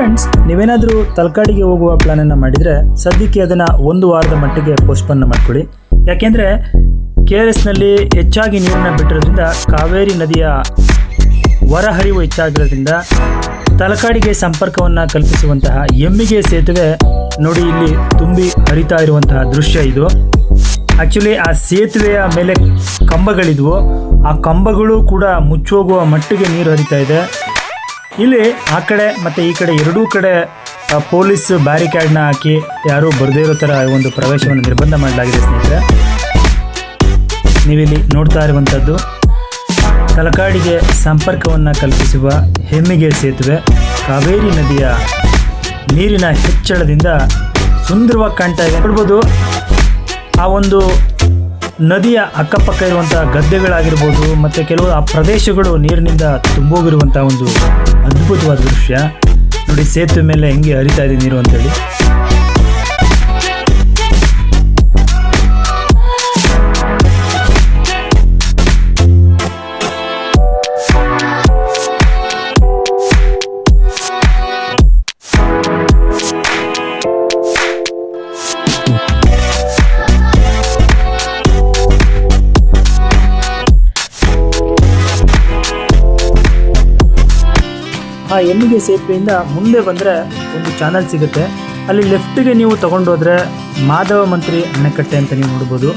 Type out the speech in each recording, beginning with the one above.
Friends ನೀವೇನಾದರೂ ತಲಕಾಡಿಗೆ ಹೋಗುವ ಪ್ಲಾನನ್ನು ಮಾಡಿದರೆ ಸದ್ಯಕ್ಕೆ ಅದನ್ನು ಒಂದು ವಾರದ ಮಟ್ಟಿಗೆ ಪೋಸ್ಟ್ಪೋನ್ ಮಾಡ್ಕೊಳ್ಳಿ. ಯಾಕೆಂದರೆ ಕೆ ಆರ್ ಎಸ್ನಲ್ಲಿ ಹೆಚ್ಚಾಗಿ ನೀರನ್ನು ಬಿಟ್ಟಿರೋದ್ರಿಂದ ಕಾವೇರಿ ನದಿಯ ಹೊರಹರಿವು ಹೆಚ್ಚಾಗಿರೋದ್ರಿಂದ ತಲಕಾಡಿಗೆ ಸಂಪರ್ಕವನ್ನು ಕಲ್ಪಿಸುವಂತಹ ಎಮ್ಮಿಗೆ ಸೇತುವೆ ನೋಡಿ ಇಲ್ಲಿ ತುಂಬಿ ಹರಿತಾ ಇರುವಂತಹ ದೃಶ್ಯ ಇದು. ಆ್ಯಕ್ಚುಲಿ ಆ ಸೇತುವೆಯ ಮೇಲೆ ಕಂಬಗಳಿದ್ವು. ಆ ಕಂಬಗಳು ಕೂಡ ಮುಚ್ಚೋಗುವ ಮಟ್ಟಿಗೆ ನೀರು ಹರಿತಾ ಇದೆ. ಇಲ್ಲಿ ಆ ಕಡೆ ಮತ್ತೆ ಈ ಕಡೆ ಎರಡೂ ಕಡೆ ಪೊಲೀಸ್ ಬ್ಯಾರಿಕ್ಯಾಡ್ನ ಹಾಕಿ ಯಾರೂ ಬರದೇ ಇರೋ ತರ ಒಂದು ಪ್ರವೇಶವನ್ನು ನಿರ್ಬಂಧ ಮಾಡಲಾಗಿದೆ ಸ್ನೇಹಿತರೆ. ನೀವಿಲ್ಲಿ ನೋಡ್ತಾ ಇರುವಂಥದ್ದು, ತಲಕಾಡಿಗೆ ಸಂಪರ್ಕವನ್ನು ಕಲ್ಪಿಸುವ ಹೆಮ್ಮಿಗೆ ಸೇತುವೆ, ಕಾವೇರಿ ನದಿಯ ನೀರಿನ ಹೆಚ್ಚಳದಿಂದ ಸುಂದರವಾಗಿ ಕಾಣ್ತಾ ಇದೆ. ನೋಡ್ಬೋದು, ಆ ಒಂದು ನದಿಯ ಅಕ್ಕಪಕ್ಕ ಇರುವಂತಹ ಗದ್ದೆಗಳಾಗಿರ್ಬೋದು, ಮತ್ತೆ ಕೆಲವು ಆ ಪ್ರದೇಶಗಳು ನೀರಿನಿಂದ ತುಂಬೋಗಿರುವಂತಹ ಒಂದು ಅದ್ಭುತವಾದ ದೃಶ್ಯ. ನೋಡಿ, ಸೇತುವೆ ಮೇಲೆ ಹೆಂಗೆ ಹರಿತಾ ಇದೆ ನೀರು ಅಂತೇಳಿ. ಆ ಎಮ್ಮಿಗೆ ಸೇತುವೆಯಿಂದ ಮುಂದೆ ಬಂದರೆ ಒಂದು ಚಾನಲ್ ಸಿಗುತ್ತೆ. ಅಲ್ಲಿ ಲೆಫ್ಟಿಗೆ ನೀವು ತೊಗೊಂಡೋದ್ರೆ ಮಾಧವ ಮಂತ್ರಿ ಅಣೆಕಟ್ಟೆ ಅಂತ ನೀವು ನೋಡ್ಬೋದು.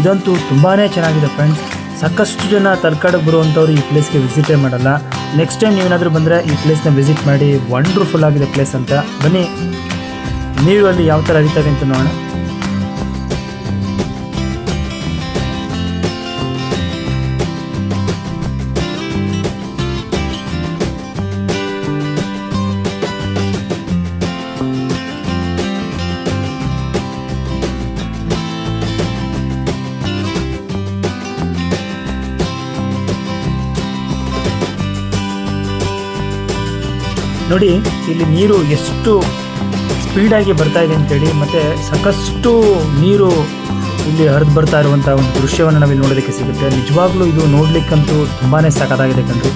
ಇದಂತೂ ತುಂಬಾ ಚೆನ್ನಾಗಿದೆ ಫ್ರೆಂಡ್ಸ್ ಸಾಕಷ್ಟು ಜನ ತಲಕಾಡಿಗೆ ಬರುವಂಥವ್ರು ಈ ಪ್ಲೇಸ್ಗೆ ವಿಸಿಟೇ ಮಾಡಲ್ಲ. ನೆಕ್ಸ್ಟ್ ಟೈಮ್ ನೀವೇನಾದರೂ ಬಂದರೆ ಈ ಪ್ಲೇಸ್ನ ವಿಸಿಟ್ ಮಾಡಿ ವಂಡ್ರ್ಫುಲ್ ಆಗಿದೆ ಪ್ಲೇಸ್ ಅಂತ. ಬನ್ನಿ ನೀರು ಅಲ್ಲಿ ಯಾವ ಥರ ಅಂತ ನೋಡೋಣ. ನೋಡಿ, ಇಲ್ಲಿ ನೀರು ಎಷ್ಟು ಸ್ಪೀಡಾಗಿ ಬರ್ತಾ ಇದೆ ಅಂತೇಳಿ, ಮತ್ತು ಸಾಕಷ್ಟು ನೀರು ಇಲ್ಲಿ ಹರಿದು ಬರ್ತಾ ಇರುವಂಥ ಒಂದು ದೃಶ್ಯವನ್ನು ನಾವಿಲ್ಲಿ ನೋಡೋದಕ್ಕೆ ಸಿಗುತ್ತೆ. ನಿಜವಾಗ್ಲೂ ಇದು ನೋಡಲಿಕ್ಕಂತೂ ತುಂಬಾ ಸಖತ್ತಾಗಿದೆ ಕಣ್ರಿ.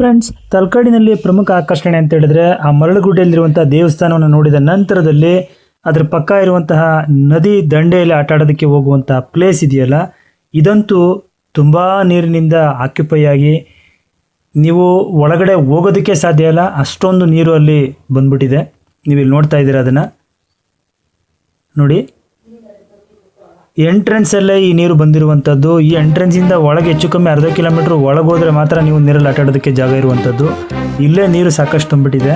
ಫ್ರೆಂಡ್ಸ್ ತಲಕಾಡಿನಲ್ಲಿ ಪ್ರಮುಖ ಆಕರ್ಷಣೆ ಅಂತ ಹೇಳಿದ್ರೆ ಆ ಮರಳುಗುಡ್ಡೆಯಲ್ಲಿರುವಂತಹ ದೇವಸ್ಥಾನವನ್ನು ನೋಡಿದ ನಂತರದಲ್ಲಿ ಅದರ ಪಕ್ಕ ಇರುವಂತಹ ನದಿ ದಂಡೆಯಲ್ಲಿ ಆಟ ಆಡೋದಕ್ಕೆ ಹೋಗುವಂತಹ ಪ್ಲೇಸ್ ಇದೆಯಲ್ಲ, ಇದಂತೂ ತುಂಬ ನೀರಿನಿಂದ ಆಕ್ಯುಪೈ ಆಗಿ ನೀವು ಒಳಗಡೆ ಹೋಗೋದಕ್ಕೆ ಸಾಧ್ಯ ಇಲ್ಲ, ಅಷ್ಟೊಂದು ನೀರು ಅಲ್ಲಿ ಬಂದ್ಬಿಟ್ಟಿದೆ. ನೀವು ಇಲ್ಲಿ ನೋಡ್ತಾ ಇದ್ದೀರಾ ಅದನ್ನು? ನೋಡಿ. ಎಂಟ್ರೆನ್ಸಲ್ಲೇ ಈ ನೀರು ಬಂದಿರುವಂಥದ್ದು. ಈ ಎಂಟ್ರೆನ್ಸಿಂದ ಒಳಗೆ ಹೆಚ್ಚು ಕಮ್ಮಿ ಅರ್ಧ ಕಿಲೋಮೀಟ್ರ್ ಒಳಗೋದ್ರೆ ಮಾತ್ರ ನೀವು ನೀರಲ್ಲಿ ಆಟ ಆಡೋದಕ್ಕೆ ಜಾಗ ಇರುವಂಥದ್ದು. ಇಲ್ಲೇ ನೀರು ಸಾಕಷ್ಟು ತುಂಬಿಟ್ಟಿದೆ.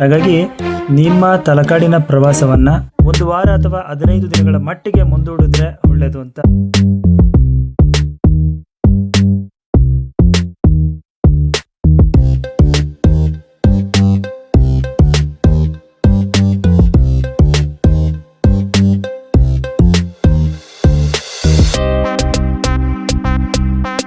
ಹಾಗಾಗಿ ನಿಮ್ಮ ತಲಕಾಡಿನ ಪ್ರವಾಸವನ್ನು ಒಂದು ವಾರ ಅಥವಾ ಹದಿನೈದು ದಿನಗಳ ಮಟ್ಟಿಗೆ ಮುಂದೂಡಿದ್ರೆ ಒಳ್ಳೆಯದು ಅಂತ.